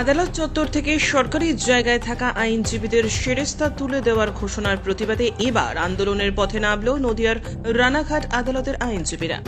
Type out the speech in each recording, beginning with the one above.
আদালত চত্বর থেকে সরকারি জায়গায় থাকা আইনজীবীদের শেরেস্তা তুলে দেওয়ার ঘোষণার প্রতিবাদে এবার আন্দোলনের পথে নামল নদিয়ার রানাঘাট আদালতের আইনজীবীরা।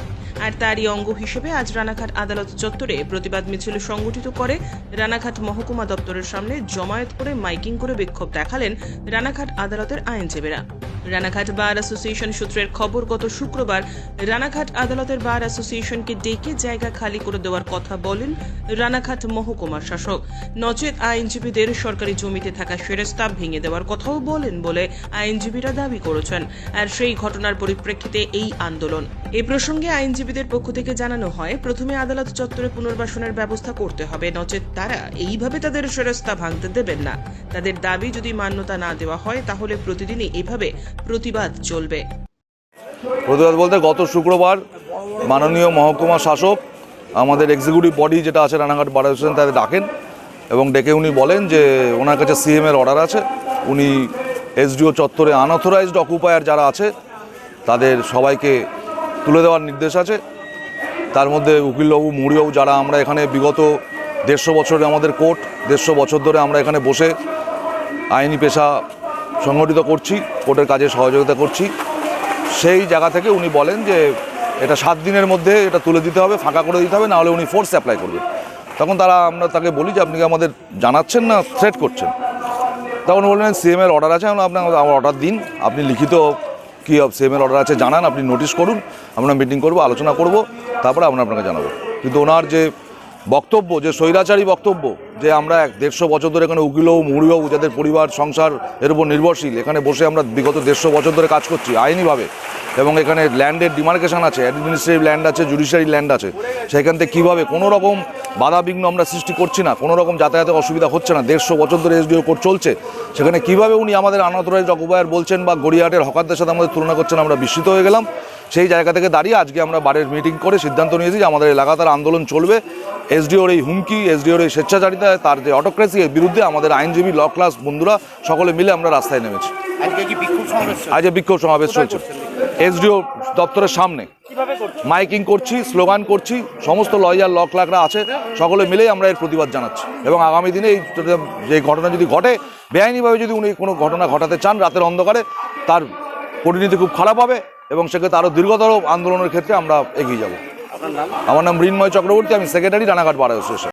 আর তারই অঙ্গ হিসেবে আজ রানাঘাট আদালত চত্বরে প্রতিবাদ মিছিল সংগঠিত করে রানাঘাট মহকুমা দপ্তরের সামনে জমায়েত করে মাইকিং করে বিক্ষোভ দেখালেন রানাঘাট আদালতের আইনজীবীরা। রানাঘাট বার অ্যাসোসিয়েশন সূত্রের খবর, গত শুক্রবার রানাঘাট আদালতের বার অ্যাসোসিয়েশনকে ডেকে জায়গা খালি করে দেওয়ার কথা বলেন রানাঘাট মহকুমার শাসক। নচেত আইনজীবীদের সরকারি জমিতে থাকা সেরেস্তা ভেঙে দেওয়ার কথাও বলেন বলে আইনজীবীরা দাবি করেছেন। আর সেই ঘটনার পরিপ্রেক্ষিতে এই আন্দোলন এ প্রসঙ্গে আইনজীবীদের পক্ষ থেকে জানানো হয়, প্রথমে আদালত চত্বরে পুনর্বাসনের ব্যবস্থা করতে হবে। নচেত তারা এইভাবে তাদের সেরেস্তা ভাঙতে দেবেন না। তাদের দাবি যদি মান্যতা না দেওয়া হয়, তাহলে প্রতিদিনই এভাবে প্রতিবাদ চলবে। প্রতিবাদ বলতে গত শুক্রবার মাননীয় মহকুমা শাসক, আমাদের এক্সিকিউটিভ বডি যেটা আছে রানাঘাট বার অ্যাসোসিয়েশন তাদের ডাকেন এবং ডেকে উনি বলেন যে ওনার কাছে সিএম এর অর্ডার আছে। উনি এসডিও চত্বরে আনঅথরাইজড অকুপায়ার যারা আছে, তাদের সবাইকে তুলে দেওয়ার নির্দেশ আছে। তার মধ্যে উকিলবাবু মুড়িবাবু যারা আমরা এখানে বিগত দেড়শো বছরের আমাদের কোর্ট, দেড়শো বছর ধরে আমরা এখানে বসে আইনি পেশা সংগঠিত করছি, কোর্টের কাজে সহযোগিতা করছি। সেই জায়গা থেকে উনি বলেন যে এটা সাত দিনের মধ্যে এটা তুলে দিতে হবে, ফাঁকা করে দিতে হবে, নাহলে উনি ফোর্স অ্যাপ্লাই করবেন তখন তারা, আমরা তাকে বলি যে আপনি কি আমাদের জানাচ্ছেন না থ্রেট করছেন? তখন বললেন সিএম এর অর্ডার আছে, আমরা আপনার অর্ডার দিন, আপনি লিখিত কী সেমের অর্ডার আছে জানান, আপনি নোটিশ করুন, আমরা মিটিং করব, আলোচনা করব, তারপরে আমরা আপনাকে জানাব। কিন্তু ওনার যে বক্তব্য, যে স্বৈরাচারী বক্তব্য, যে আমরা এক দেড়শো বছর ধরে এখানে উকিলবাবু মুড়িবাবু যাদের পরিবার, সংসার এর উপর নির্ভরশীল, এখানে বসে আমরা বিগত দেড়শো বছর ধরে কাজ করছি, আইনিভাবে। এবং এখানে ল্যান্ডের ডিমার্কেশন আছে, অ্যাডমিনিস্ট্রেটিভ ল্যান্ড আছে, জুডিশিয়ারি ল্যান্ড আছে। সেখান থেকে কীভাবে কোনো রকম বাধা বিঘ্ন আমরা সৃষ্টি করছি না, কোনো রকম যাতায়াতের অসুবিধা হচ্ছে না, দেড়শো বছর ধরে এসডিও কোর্ট চলছে। সেখানে কীভাবে উনি আমাদের আনাতরাজ অকুপায়ার বলছেন বা গড়িয়াহাটের হকারদের সাথে আমাদের তুলনা করছেন, আমরা বিস্মিত হয়ে গেলাম। সেই জায়গা থেকে দাঁড়িয়ে আজকে আমরা বারের মিটিং করে সিদ্ধান্ত নিয়েছি যে আমাদের লাগাতার আন্দোলন চলবে। এসডিওর এই হুমকি এসডিওর এই স্বেচ্ছাচারিতা তার যে অটোক্রেসি এর বিরুদ্ধে আমাদের আইনজীবী ল ক্লাস বন্ধুরা সকলে মিলে আমরা রাস্তায় নেমেছি। আজকে বিক্ষোভ সমাবেশ চলছে? এসডিও দপ্তরের সামনে। মাইকিং করছি স্লোগান করছি সমস্ত লয়ার ল ক্লার্করা আছে সকলে মিলেই আমরা এর প্রতিবাদ জানাচ্ছি। এবং আগামী দিনে এই যে ঘটনা যদি ঘটে বেআইনিভাবে যদি উনি কোনো ঘটনা ঘটাতে চান রাতের অন্ধকারে তার পরিণতি খুব খারাপ হবে। এবং সেক্ষেত্রে আরও দীর্ঘতর আন্দোলনের ক্ষেত্রে আমরা এগিয়ে যাব। আমার নাম মৃন্ময় চক্রবর্তী আমি সেক্রেটারি রানাঘাট বার অ্যাসোসিয়েশন।